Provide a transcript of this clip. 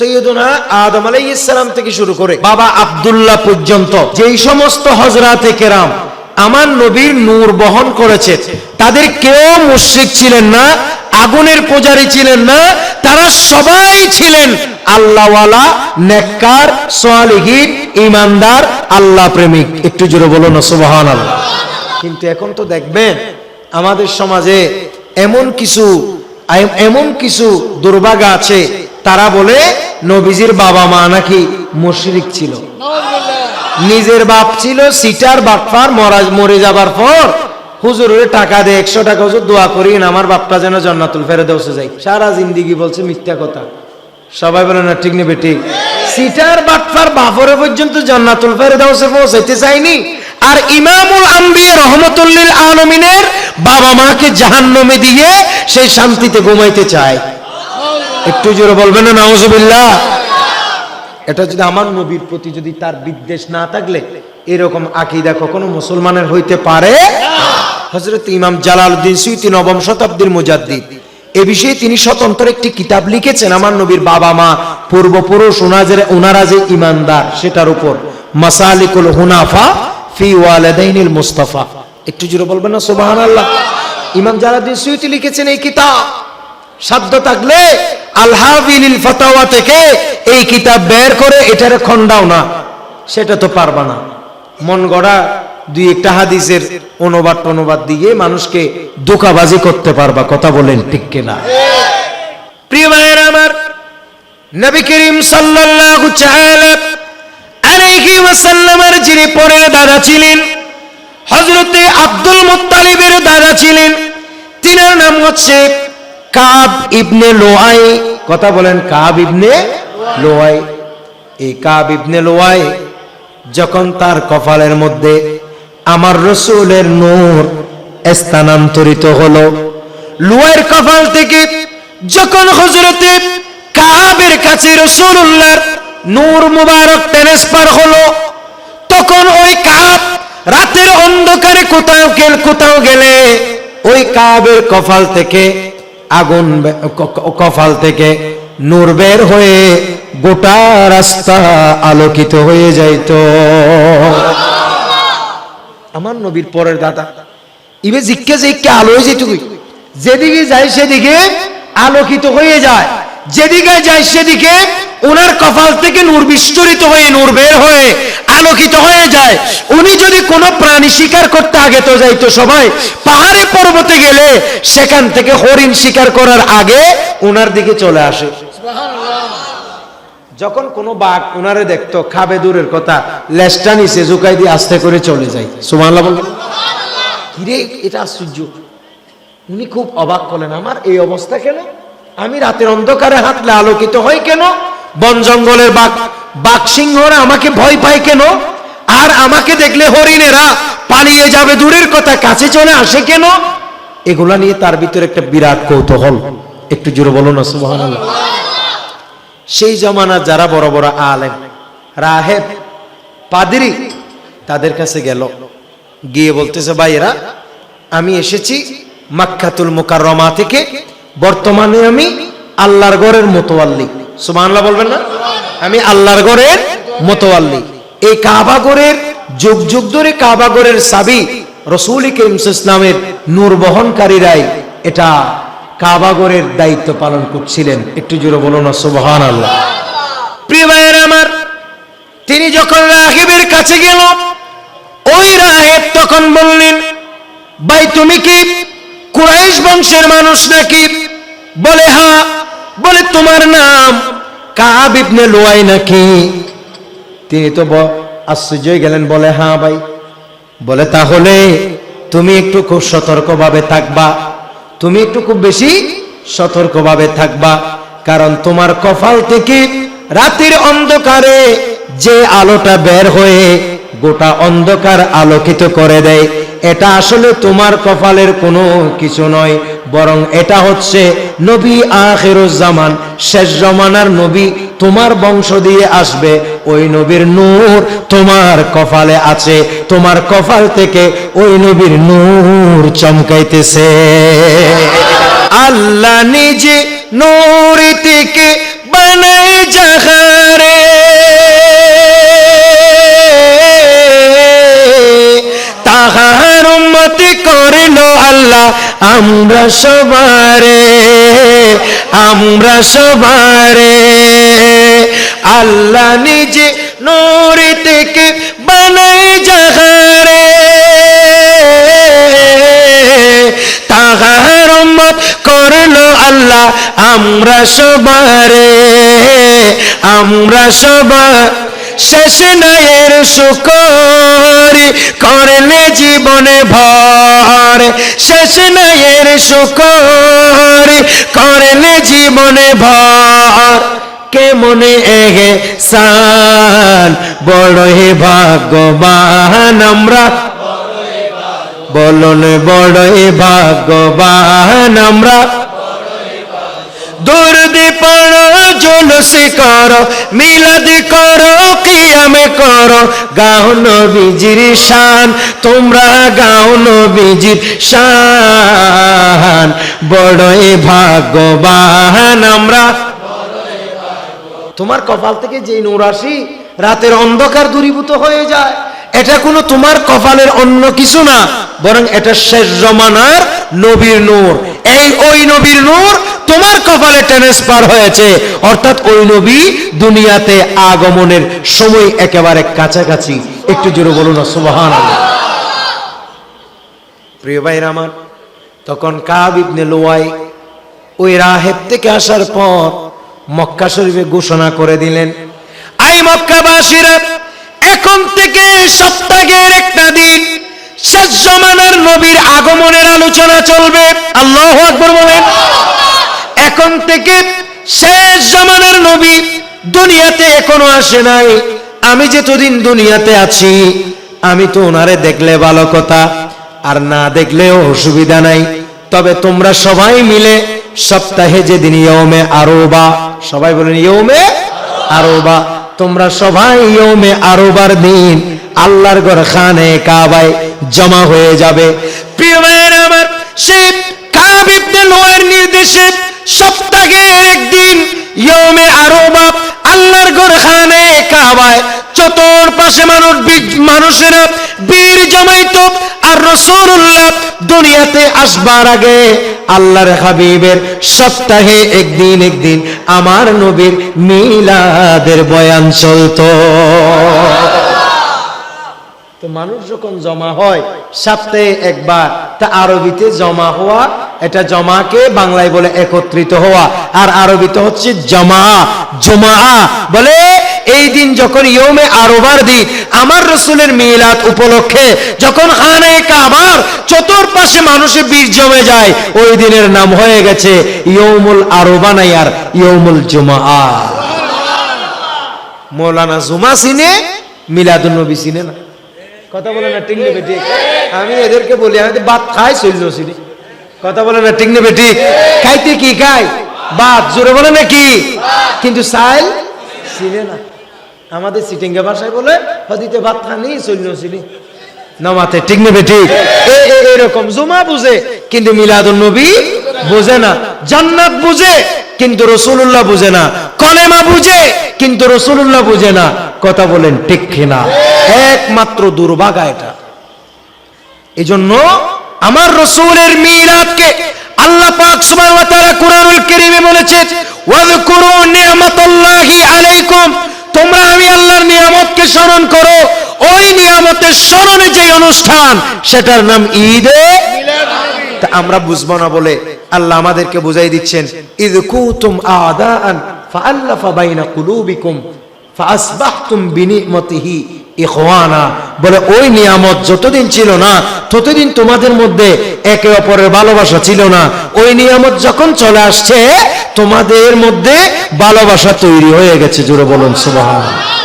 সৈয়দনা আদম আলাইহিসসালাম থেকে শুরু করে বাবা আব্দুল্লাহ পর্যন্ত, যেই সমস্ত কেরাম আমার নবীর নূর বহন করেছে, তাদের কেউ মুশরিক ছিলেন না, আগুনের পূজারী ছিলেন না, তারা সবাই ছিলেন আল্লাহওয়ালা, নেককার সোয়ালিহীন ইমানদার আল্লাহ প্রেমিক। একটু জোরে বলুন সুবহান আল্লাহ কিন্তু এখন তো দেখবেন আমাদের সমাজে এমন কিছু এমন কিছু দুর্ভাগা আছে, তারা বলে নবীজির বাবা মা নাকি মুশরিক ছিল। নিজের বাপ ছিল সিটার বাটফার, মরা, মরে যাবার পর হুজুরের টাকা একশো টাকা হুজুর দোয়া করি আমার বাপটা যেন জন্নাতুল ফেরদৌসে যাই সারা জিন্দিগি বলছে মিথ্যা কথা। সবাই বলে, না, ঠিক নেবে, ঠিক। সিটার বাপরে পর্যন্ত জন্নাতুল ফেরদৌসে পৌঁছাইতে চাইনি। আর ইমামুল রহমতুল্লিল আলমিনের বাবা মাকে জাহান্নামে দিয়ে সেই শান্তিতে ঘুমাইতে চায়। একটু জোরে বলবেন না, নাউজুবিল্লাহ। এটা যদি আমার নবীর প্রতি যদি তার বিদ্বেষ না থাকলে, এরকম আকিদা কখনো মুসলমানের হইতে পারে? হজরত ইমাম জালালউদ্দিন সুইতি নবম শতাব্দীর মুজাদ্দিদ। এ বিষয়ে তিনি স্বতন্ত্র একটি কিতাব লিখেছেন আমার নবীর বাবা মা পূর্বপুরুষ ওনাদের ওনারা যে ইমানদার, সেটার উপর। মাসালিকুল হুনাফা ফি ওয়ালাদাইনিল মুস্তাফা। একটু জোরে বলবেন না, সুবহানাল্লাহ। ইমাম জালালউদ্দিন সুইতি লিখেছেন এই কিতাব। সাধ্য থাকলে আলহাবিল থেকে এই কিতাব বের করে এটারে খন্ডাও না। সেটা তো পারবা না। মন গড়া দুই একটা হাদিসের অনুবাদ অনুবাদ দিয়ে মানুষকে ধোকাবাজি করতে পারবা, কথা বলেন ঠিক কিনা? প্রিয় ভাইয়ের আমার, নবী করিম সাল্লাল্লাহু আলাইহি ওয়াসাল্লামের যিনি পরের দাদা ছিলেন, হযরতে আব্দুল মুত্তালিবের দাদা ছিলেন, তিনার নাম হচ্ছে কাব ইবনে লোয়াই। কথা বলেন কাব ইবনে লোয়াই। এই কাব ইবনে লোয়াই যখন তার কপালের মধ্যে আমার রসুলের নূর স্থানান্তরিত হলো লুয়ের কপাল থেকে যখন হজরতে কাবের কাছে রসুল্লাহর নূর মুবারক ট্রান্সফার হলো, তখন ওই কাব রাতের অন্ধকারে কোথাও গেল, কোথাও গেলে ওই কাবের কপাল থেকে আগুন বে- ক- ক- কপাল থেকে নূর বের হয়ে গোটা রাস্তা আলোকিত হয়ে যাইতো। আমার নবীর পরের দাদা, ইবে জিজ্ঞে জিজ্ঞে আলো হয়ে যেটুকু যেদিকে যায় সেদিকে আলোকিত হয়ে যায়। যেদিকে যায় সেদিকে ওনার কপাল থেকে নূর বিস্তরিত হয়ে নূর বের হয়ে আলোকিত হয়ে যায়। উনি যদি কোনো প্রাণী শিকার করতে আগে তো যাইতো সবাই পাহাড়ে পর্বতে গেলে সেখান থেকে হরিণ শিকার করার আগে ওনার দিকে চলে আসে। যখন কোনো বাঘ ওনারে দেখতো খাবে দূরের কথা লেজটা নিচে জুকাই দিয়ে আস্তে করে চলে যায়। সুমানলা বললেন কিরে এটা আশ্চর্য। উনি খুব অবাক করলেন আমার এই অবস্থা কেন? আমি রাতের অন্ধকারে হাঁটলে আলোকিত হয় কেন? বন জঙ্গলের বাঘ বাঘ সিংহরা আমাকে ভয় পায় কেন? আর আমাকে দেখলে হরিণেরা পালিয়ে যাবে দূরের কথা, কাছে চলে আসে কেন? এগুলা নিয়ে তার ভিতরে একটা বিরাট কৌতূহল। একটু জোরে বলুন না সেই জমানা যারা বড় বড় রাহেব তাদের কাছে গেল। গিয়ে বলতেছে, ভাইয়েরা, আমি এসেছি মাক্কাতুল মুকাররমা থেকে। বর্তমানে আমি আল্লাহর ঘরের মতোয়াল্লি। সুবহানাল্লাহ বলবেন না? আমি আল্লাহর ঘরের মতোয়াল্লি। এই কাবা ঘরের যুগ যুগ ধরে কাবা ঘরের সাবি রসুল ইসলামের নূর বহনকারীরাই এটা কাবাগরের দায়িত্ব পালন করছিলেন। একটু জোরে বলুন সুবহান আল্লাহ প্রিয় ভাইয়ের আমার, তিনি যখন রাহিবের কাছে গেল, ওই রাহেব তখন বললেন, ভাই, তুমি কি কুরাইশ বংশের মানুষ নাকি? বলে হা বলে, তোমার নাম কাব ইবনে লোয়াই নাকি? তিনি তো আশ্চর্যই গেলেন, বলে হ্যাঁ ভাই। বলে, তাহলে তুমি একটু খুব সতর্কভাবে থাকবা। তুমি একটু খুব বেশি সতর্কভাবে থাকবা, কারণ তোমার কপাল থেকে রাতের অন্ধকারে যে আলোটা বের হয়ে গোটা অন্ধকার আলোকিত করে দেয়। এটা আসলে তোমার কপালের কোনো কিছু নয় বরং এটা হচ্ছে নবী আখেরুজ্জামান শেষ জমানার নবী তোমার বংশ দিয়ে আসবে। ওই নবীর নূর তোমার কপালে আছে। তোমার কপাল থেকে ওই নবীর নূর চমকাইতেছে। আল্লাহ নিজে নূর থেকে বানায় যা আমরা সবারে আমরা সবারে। আল্লাহ নিজে নূরে থেকে বানাই জাহারে। তাহার উম্মত করল আল্লাহ, আমরা সবারে, আমরা সবার শেষ নায়ের শুকরি করলে জীবনে ভর। শেষ নায়ের শুকরি করলে জীবনে ভর। কে মনে এগে সান বড় হে ভাগ্যবান আমরা। বলন, বড়ই ভাগ্যবান আমরা। দুর্দি পড়ো, জুলসি করো, মিলাদি করো, কিয়ামে করো। গাও নবীজির শান, তোমরা গাও নবীজির শান। বড়ই ভাগ্যবান আমরা। তোমার কপাল থেকে যে আসি, রাতের অন্ধকার দূরীভূত হয়ে যায়। এটা কোনো তোমার কপালের অন্য কিছু না, বরং এটা শেষ জমানার নবীর নূর। এই ওই নবীর নূর তোমার কপালে ট্রান্সফার হয়েছে। অর্থাৎ ওই নবী দুনিয়াতে আগমনের সময় একেবারে কাছাকাছি। একটু জোরে বলুন না সুবহান প্রিয় ভাইরা আমার, তখন কাব ইবনে লোয়াই ওই রাহেব থেকে আসার পর মক্কা শরীফে ঘোষণা করে দিলেন, আই মক্কাবাসীরা, এখন থেকে সপ্তাহের একটা দিন শেষ জমানার নবীর আগমনের আলোচনা চলবে। আল্লাহ আকবর বলেন। এখন থেকে শেষ জমানার নবী দুনিয়াতে এখনও আসে নাই। আমি যতদিন দুনিয়াতে আছি, আমি তো ওনারে দেখলে ভালো কথা, আর না দেখলেও অসুবিধা নাই। তবে তোমরা সবাই মিলে সপ্তাহে যেদিন ইয়মে আরোবা, সবাই বলেন ইয়মে আরোবা। তোমরা সবাই ইয়মে আরোবার দিন আল্লাহর ঘর খানে কাবায় জমা হয়ে যাবে। প্রিয় ভাইয়ের আমার সে কাব ইবনে লোয়ের নির্দেশে সপ্তাহের একদিন ইয়মে আরোবা, আল্লাহর ঘর খানে কাবায়। চতুর্পাশে মানুষ মানুষেরা বীর আর রসুল্লাহ দুনিয়াতে আসবার আগে আল্লাহর হাবিবের সপ্তাহে একদিন একদিন আমার নবীর মিলাদের বয়ান চলতো। তো মানুষ যখন জমা হয়, সপ্তাহে একবার, তা আরবিতে জমা হওয়া এটা জমাকে বাংলায় বলে একত্রিত হওয়া। আর আরবিতে হচ্ছে জমা জমা। বলে, এই দিন যখন ইয়মে আরবার দিন, আমার রসুলের মিলাদ উপলক্ষে যখন খানে কাবার, চতুর্পাশে মানুষে বীর জমে যায়, ওই দিনের নাম হয়ে গেছে ইয়মুল আরবা নাই আর ইয়মুল জমা। মৌলানা জুমা সিনে মিলাদুল নবী সিনে না। কথা বলে না ঠিক নেবে আমি এদেরকে বলি, আমি ভাত খাই সিনে কথা বলে না, ঠিক নেবে ঠিক খাইতে কি খাই ভাত, জোরে বলে না কি কিন্তু সাইল সিনে না। আমাদের সিটিঙ্গা ভাষায় বলে, হদিতে ভাত খানি চলল সিনে নামাতে ঠিক নেবে ঠিক এরকম জুমা বুঝে, কিন্তু মিলাদুল নবী বুঝে না। জান্নাত বুঝে, কিন্তু রসুল্লাহ বুঝে না। কলেমা বুঝে, কিন্তু রসুল্লাহ বুঝে না। কথা বলেন ঠিক কিনা? একমাত্র দুর্ভাগা এটা। এই জন্য আমার রসুলের মিলাদকে আল্লাহ পাক সুবহানাহু ওয়া তাআলা কুরআনুল কারীমে বলেছেন, ওয়াযকুরু নি'মাতাল্লাহি আলাইকুম। তোমরা আমি আল্লাহর নিয়ামতকে স্মরণ করো। ওই নিয়ামতের স্মরণে যে অনুষ্ঠান, সেটার নাম ঈদে তা আমরা বুঝব না বলে আল্লাহ আমাদেরকে বুঝাই দিচ্ছেন, ইদ কুতুম আদাআন ফাআল্লাফা বাইনা কুলুবিকুম ফাসবাহতুম বিনিমতিহি। ইখওয়ানা, বলে, ওই নিয়ামত যতদিন ছিল না, ততদিন তোমাদের মধ্যে একে অপরের ভালোবাসা ছিল না। ওই নিয়ামত যখন চলে আসছে, তোমাদের মধ্যে ভালোবাসা তৈরি হয়ে গেছে। জোরে বলুন সুবহান